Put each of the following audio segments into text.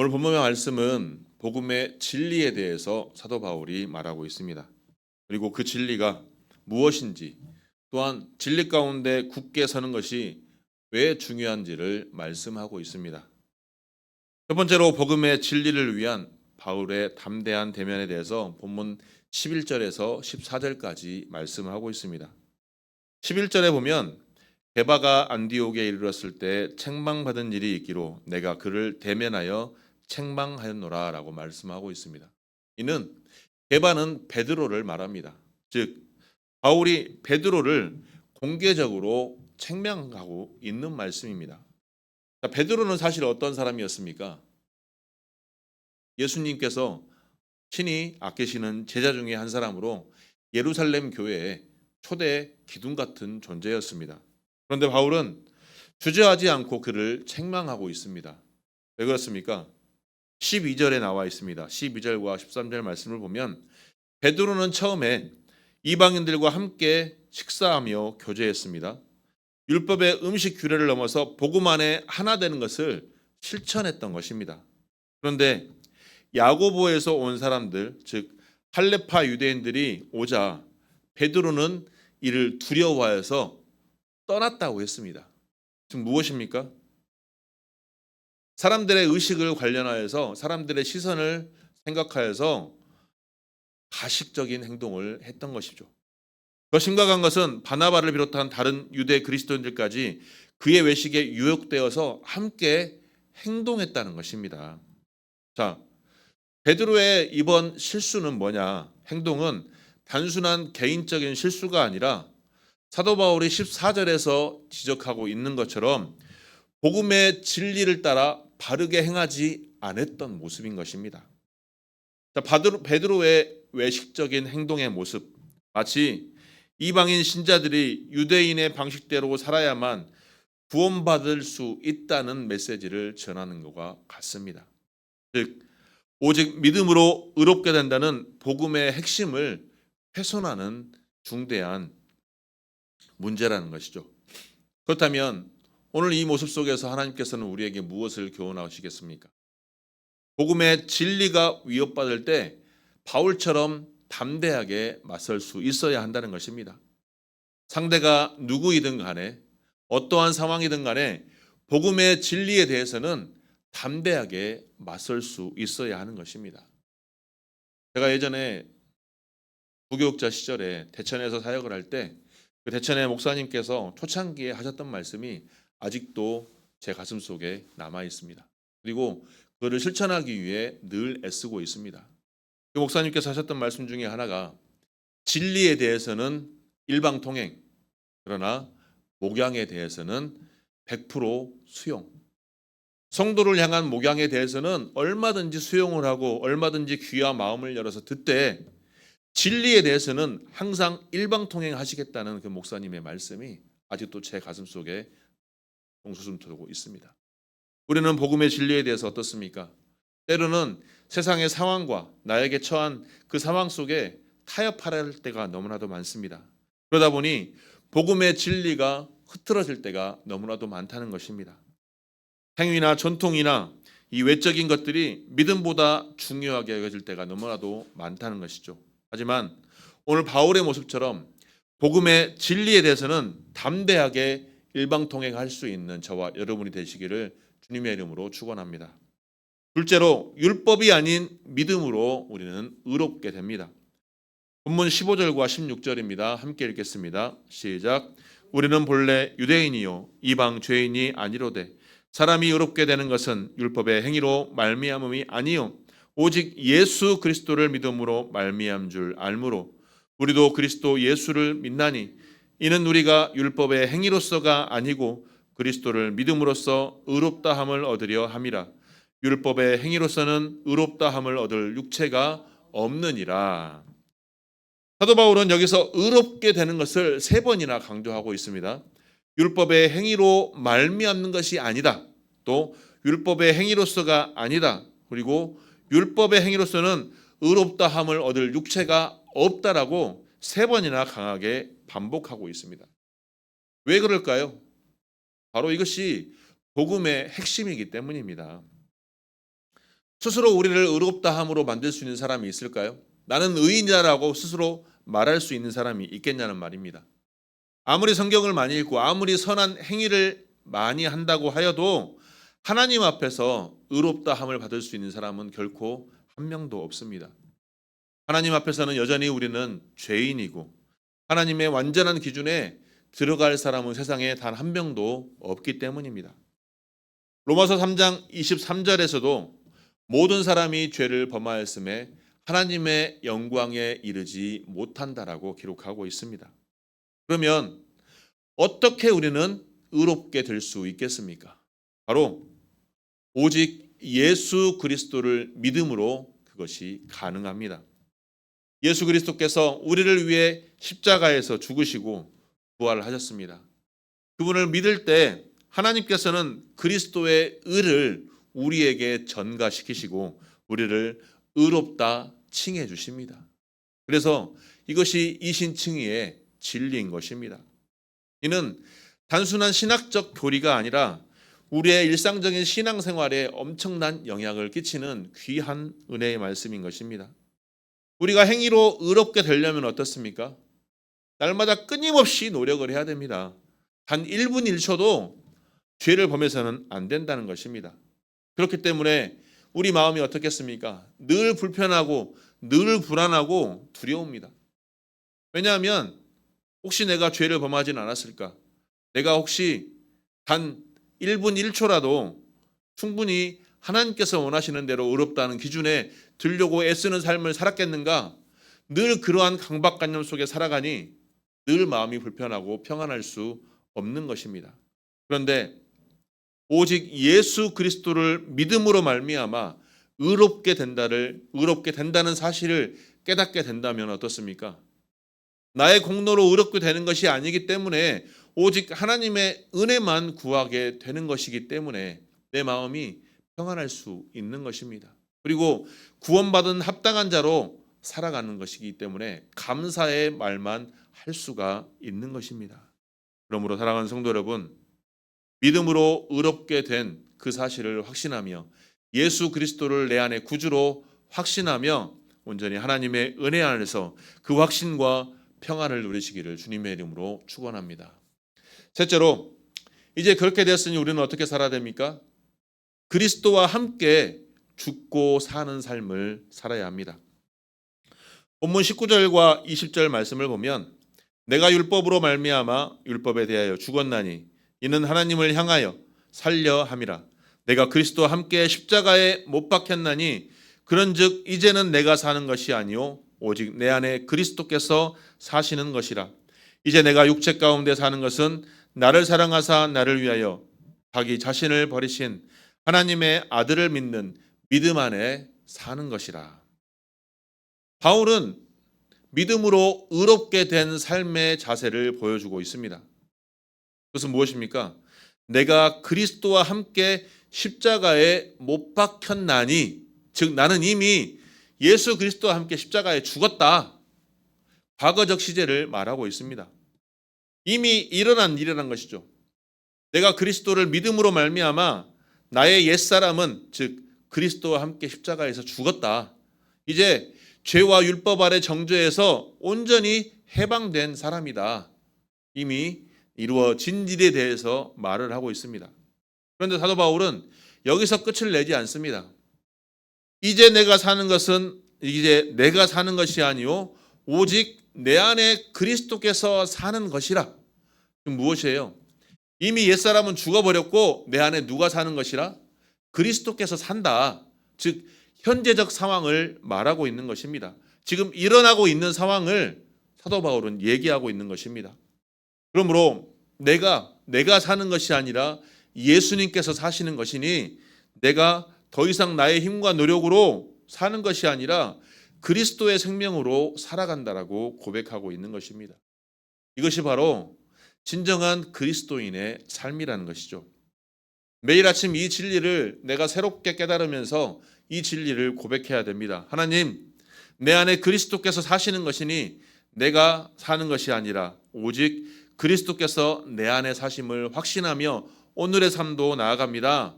오늘 본문의 말씀은 복음의 진리에 대해서 사도 바울이 말하고 있습니다. 그리고 그 진리가 무엇인지 또한 진리 가운데 굳게 서는 것이 왜 중요한지를 말씀하고 있습니다. 첫 번째로 복음의 진리를 위한 바울의 담대한 대면에 대해서 본문 11절에서 14절까지 말씀하고 있습니다. 11절에 보면 베바가 안디옥에 이르렀을 때 책망받은 일이 있기로 내가 그를 대면하여 책망하였노라라고 말씀하고 있습니다. 이는 베바는 베드로를 말합니다. 즉 바울이 베드로를 공개적으로 책망하고 있는 말씀입니다. 자, 베드로는 사실 어떤 사람이었습니까? 예수님께서 친히 아끼시는 제자 중에 한 사람으로 예루살렘 교회의 초대 기둥 같은 존재였습니다. 그런데 바울은 주저하지 않고 그를 책망하고 있습니다. 왜 그렇습니까? 12절에 나와 있습니다. 12절과 13절 말씀을 보면 베드로는 처음에 이방인들과 함께 식사하며 교제했습니다. 율법의 음식 규례를 넘어서 복음 안에 하나 되는 것을 실천했던 것입니다. 그런데 야고보에서 온 사람들, 즉 할레파 유대인들이 오자 베드로는 이를 두려워하여서 떠났다고 했습니다. 지금 무엇입니까? 사람들의 의식을 관련하여서 사람들의 시선을 생각하여서 가식적인 행동을 했던 것이죠. 더 심각한 것은 바나바를 비롯한 다른 유대 그리스도인들까지 그의 외식에 유혹되어서 함께 행동했다는 것입니다. 자, 베드로의 이번 실수는 뭐냐? 행동은 단순한 개인적인 실수가 아니라 사도 바울이 14절에서 지적하고 있는 것처럼 복음의 진리를 따라 바르게 행하지 않았던 모습인 것입니다. 자, 베드로의 외식적인 행동의 모습 마치 이방인 신자들이 유대인의 방식대로 살아야만 구원받을 수 있다는 메시지를 전하는 것과 같습니다. 즉 오직 믿음으로 의롭게 된다는 복음의 핵심을 훼손하는 중대한 문제라는 것이죠. 그렇다면 오늘 이 모습 속에서 하나님께서는 우리에게 무엇을 교훈하시겠습니까? 복음의 진리가 위협받을 때 바울처럼 담대하게 맞설 수 있어야 한다는 것입니다. 상대가 누구이든 간에 어떠한 상황이든 간에 복음의 진리에 대해서는 담대하게 맞설 수 있어야 하는 것입니다. 제가 예전에 부교육자 시절에 대천에서 사역을 할 때 그 대천의 목사님께서 초창기에 하셨던 말씀이 아직도 제 가슴 속에 남아 있습니다. 그리고 그를 실천하기 위해 늘 애쓰고 있습니다. 그 목사님께서 하셨던 말씀 중에 하나가 진리에 대해서는 일방통행 그러나 목양에 대해서는 100% 수용. 성도를 향한 목양에 대해서는 얼마든지 수용을 하고 얼마든지 귀와 마음을 열어서 듣되 진리에 대해서는 항상 일방통행 하시겠다는 그 목사님의 말씀이 아직도 제 가슴 속에 동수숨 터고 있습니다. 우리는 복음의 진리에 대해서 어떻습니까? 때로는 세상의 상황과 나에게 처한 그 상황 속에 타협할 때가 너무나도 많습니다. 그러다 보니 복음의 진리가 흐트러질 때가 너무나도 많다는 것입니다. 행위나 전통이나 이 외적인 것들이 믿음보다 중요하게 여겨질 때가 너무나도 많다는 것이죠. 하지만 오늘 바울의 모습처럼 복음의 진리에 대해서는 담대하게 일방 통행할 수 있는 저와 여러분이 되시기를 주님의 이름으로 축원합니다. 둘째로 율법이 아닌 믿음으로 우리는 의롭게 됩니다. 본문 15절과 16절입니다. 함께 읽겠습니다. 시작. 우리는 본래 유대인이요 이방 죄인이 아니로되 사람이 의롭게 되는 것은 율법의 행위로 말미암음이 아니요 오직 예수 그리스도를 믿음으로 말미암 줄 알므로 우리도 그리스도 예수를 믿나니 이는 우리가 율법의 행위로서가 아니고 그리스도를 믿음으로써 의롭다함을 얻으려 함이라 율법의 행위로서는 의롭다함을 얻을 육체가 없느니라. 사도 바울은 여기서 의롭게 되는 것을 세 번이나 강조하고 있습니다. 율법의 행위로 말미암는 것이 아니다. 또 율법의 행위로서가 아니다. 그리고 율법의 행위로서는 의롭다함을 얻을 육체가 없다라고 세 번이나 강하게 반복하고 있습니다. 왜 그럴까요? 바로 이것이 복음의 핵심이기 때문입니다. 스스로 우리를 의롭다 함으로 만들 수 있는 사람이 있을까요? 나는 의인이다라고 스스로 말할 수 있는 사람이 있겠냐는 말입니다. 아무리 성경을 많이 읽고 아무리 선한 행위를 많이 한다고 하여도 하나님 앞에서 의롭다 함을 받을 수 있는 사람은 결코 한 명도 없습니다. 하나님 앞에서는 여전히 우리는 죄인이고 하나님의 완전한 기준에 들어갈 사람은 세상에 단 한 명도 없기 때문입니다. 로마서 3장 23절에서도 모든 사람이 죄를 범하였음에 하나님의 영광에 이르지 못한다라고 기록하고 있습니다. 그러면 어떻게 우리는 의롭게 될 수 있겠습니까? 바로 오직 예수 그리스도를 믿음으로 그것이 가능합니다. 예수 그리스도께서 우리를 위해 십자가에서 죽으시고 부활을 하셨습니다. 그분을 믿을 때 하나님께서는 그리스도의 의를 우리에게 전가시키시고 우리를 의롭다 칭해 주십니다. 그래서 이것이 이신칭의의 진리인 것입니다. 이는 단순한 신학적 교리가 아니라 우리의 일상적인 신앙생활에 엄청난 영향을 끼치는 귀한 은혜의 말씀인 것입니다. 우리가 행위로 의롭게 되려면 어떻습니까? 날마다 끊임없이 노력을 해야 됩니다. 단 1분 1초도 죄를 범해서는 안 된다는 것입니다. 그렇기 때문에 우리 마음이 어떻겠습니까? 늘 불편하고 늘 불안하고 두려웁니다. 왜냐하면 혹시 내가 죄를 범하진 않았을까? 내가 혹시 단 1분 1초라도 충분히 하나님께서 원하시는 대로 의롭다는 기준에 들려고 애쓰는 삶을 살았겠는가? 늘 그러한 강박관념 속에 살아가니 늘 마음이 불편하고 평안할 수 없는 것입니다. 그런데 오직 예수 그리스도를 믿음으로 말미암아 의롭게 된다를 의롭게 된다는 사실을 깨닫게 된다면 어떻습니까? 나의 공로로 의롭게 되는 것이 아니기 때문에 오직 하나님의 은혜만 구하게 되는 것이기 때문에 내 마음이 평안할 수 있는 것입니다. 그리고 구원받은 합당한 자로 살아가는 것이기 때문에 감사의 말만 할 수가 있는 것입니다. 그러므로 사랑하는 성도 여러분, 믿음으로 의롭게 된 그 사실을 확신하며 예수 그리스도를 내 안에 구주로 확신하며 온전히 하나님의 은혜 안에서 그 확신과 평안을 누리시기를 주님의 이름으로 축원합니다. 셋째로 이제 그렇게 됐으니 우리는 어떻게 살아야 됩니까? 그리스도와 함께 죽고 사는 삶을 살아야 합니다. 본문 19절과 20절 말씀을 보면 내가 율법으로 말미암아 율법에 대하여 죽었나니 이는 하나님을 향하여 살려 함이라 내가 그리스도와 함께 십자가에 못 박혔나니 그런즉 이제는 내가 사는 것이 아니요 오직 내 안에 그리스도께서 사시는 것이라 이제 내가 육체 가운데 사는 것은 나를 사랑하사 나를 위하여 자기 자신을 버리신 하나님의 아들을 믿는 믿음 안에 사는 것이라. 바울은 믿음으로 의롭게 된 삶의 자세를 보여주고 있습니다. 그것은 무엇입니까? 내가 그리스도와 함께 십자가에 못 박혔나니, 즉 나는 이미 예수 그리스도와 함께 십자가에 죽었다. 과거적 시제를 말하고 있습니다. 이미 일어난 일이라는 것이죠. 내가 그리스도를 믿음으로 말미암아 나의 옛 사람은 즉 그리스도와 함께 십자가에서 죽었다. 이제 죄와 율법 아래 정죄에서 온전히 해방된 사람이다. 이미 이루어진 일에 대해서 말을 하고 있습니다. 그런데 사도 바울은 여기서 끝을 내지 않습니다. 이제 내가 사는 것은 이제 내가 사는 것이 아니요 오직 내 안에 그리스도께서 사는 것이라. 무엇이에요? 이미 옛사람은 죽어버렸고 내 안에 누가 사는 것이라? 그리스도께서 산다. 즉 현재적 상황을 말하고 있는 것입니다. 지금 일어나고 있는 상황을 사도 바울은 얘기하고 있는 것입니다. 그러므로 내가 내가 사는 것이 아니라 예수님께서 사시는 것이니 내가 더 이상 나의 힘과 노력으로 사는 것이 아니라 그리스도의 생명으로 살아간다라고 고백하고 있는 것입니다. 이것이 바로 진정한 그리스도인의 삶이라는 것이죠. 매일 아침 이 진리를 내가 새롭게 깨달으면서 이 진리를 고백해야 됩니다. 하나님, 내 안에 그리스도께서 사시는 것이니 내가 사는 것이 아니라 오직 그리스도께서 내 안에 사심을 확신하며 오늘의 삶도 나아갑니다.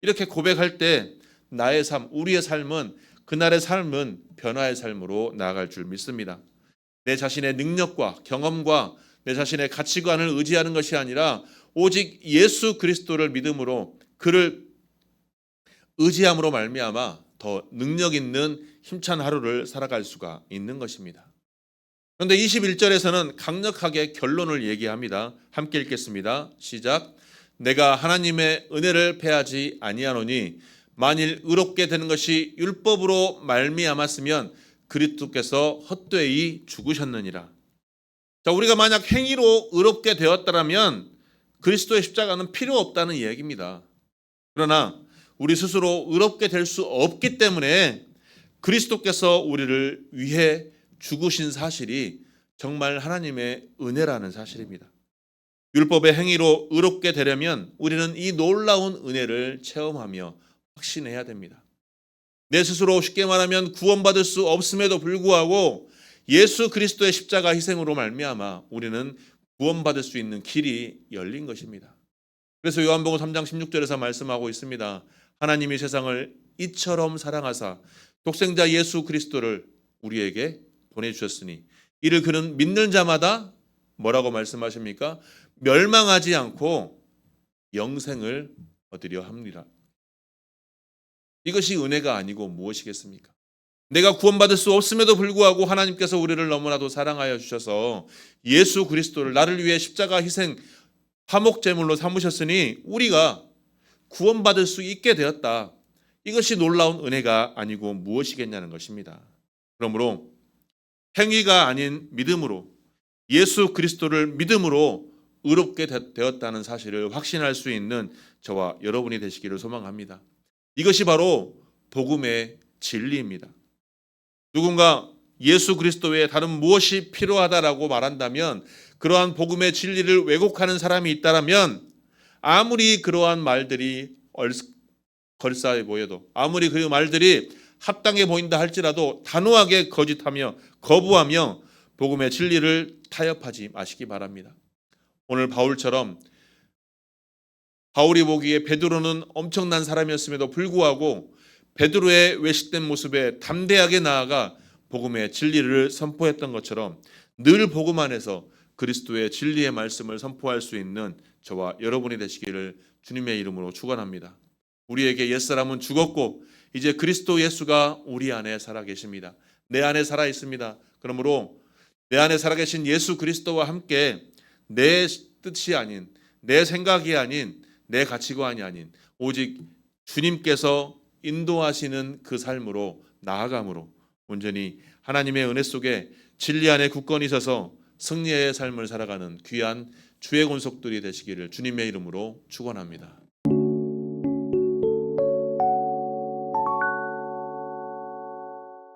이렇게 고백할 때 나의 삶, 우리의 삶은 그날의 삶은 변화의 삶으로 나아갈 줄 믿습니다. 내 자신의 능력과 경험과 내 자신의 가치관을 의지하는 것이 아니라 오직 예수 그리스도를 믿음으로 그를 의지함으로 말미암아 더 능력 있는 힘찬 하루를 살아갈 수가 있는 것입니다. 그런데 21절에서는 강력하게 결론을 얘기합니다. 함께 읽겠습니다. 시작. 내가 하나님의 은혜를 패하지 아니하노니 만일 의롭게 되는 것이 율법으로 말미암았으면 그리스도께서 헛되이 죽으셨느니라. 자, 우리가 만약 행위로 의롭게 되었다면 그리스도의 십자가는 필요 없다는 얘기입니다. 그러나 우리 스스로 의롭게 될 수 없기 때문에 그리스도께서 우리를 위해 죽으신 사실이 정말 하나님의 은혜라는 사실입니다. 율법의 행위로 의롭게 되려면 우리는 이 놀라운 은혜를 체험하며 확신해야 됩니다. 내 스스로 쉽게 말하면 구원받을 수 없음에도 불구하고 예수 그리스도의 십자가 희생으로 말미암아 우리는 구원받을 수 있는 길이 열린 것입니다. 그래서 요한복음 3장 16절에서 말씀하고 있습니다. 하나님이 세상을 이처럼 사랑하사 독생자 예수 그리스도를 우리에게 보내주셨으니 이를 그는 믿는 자마다 뭐라고 말씀하십니까? 멸망하지 않고 영생을 얻으려 합니다. 이것이 은혜가 아니고 무엇이겠습니까? 내가 구원받을 수 없음에도 불구하고 하나님께서 우리를 너무나도 사랑하여 주셔서 예수 그리스도를 나를 위해 십자가 희생 화목 제물로 삼으셨으니 우리가 구원받을 수 있게 되었다. 이것이 놀라운 은혜가 아니고 무엇이겠냐는 것입니다. 그러므로 행위가 아닌 믿음으로 예수 그리스도를 믿음으로 의롭게 되었다는 사실을 확신할 수 있는 저와 여러분이 되시기를 소망합니다. 이것이 바로 복음의 진리입니다. 누군가 예수 그리스도 외에 다른 무엇이 필요하다라고 말한다면 그러한 복음의 진리를 왜곡하는 사람이 있다라면 아무리 그러한 말들이 걸싸해 보여도 아무리 그 말들이 합당해 보인다 할지라도 단호하게 거짓하며 거부하며 복음의 진리를 타협하지 마시기 바랍니다. 오늘 바울처럼 바울이 보기에 베드로는 엄청난 사람이었음에도 불구하고 베드로의 외식된 모습에 담대하게 나아가 복음의 진리를 선포했던 것처럼 늘 복음 안에서 그리스도의 진리의 말씀을 선포할 수 있는 저와 여러분이 되시기를 주님의 이름으로 축원합니다. 우리에게 옛사람은 죽었고 이제 그리스도 예수가 우리 안에 살아 계십니다. 내 안에 살아 있습니다. 그러므로 내 안에 살아 계신 예수 그리스도와 함께 내 뜻이 아닌 내 생각이 아닌 내 가치관이 아닌 오직 주님께서 인도하시는 그 삶으로 나아감으로 온전히 하나님의 은혜 속에 진리 안에 굳건히 서서 승리의 삶을 살아가는 귀한 주의 권속들이 되시기를 주님의 이름으로 축원합니다.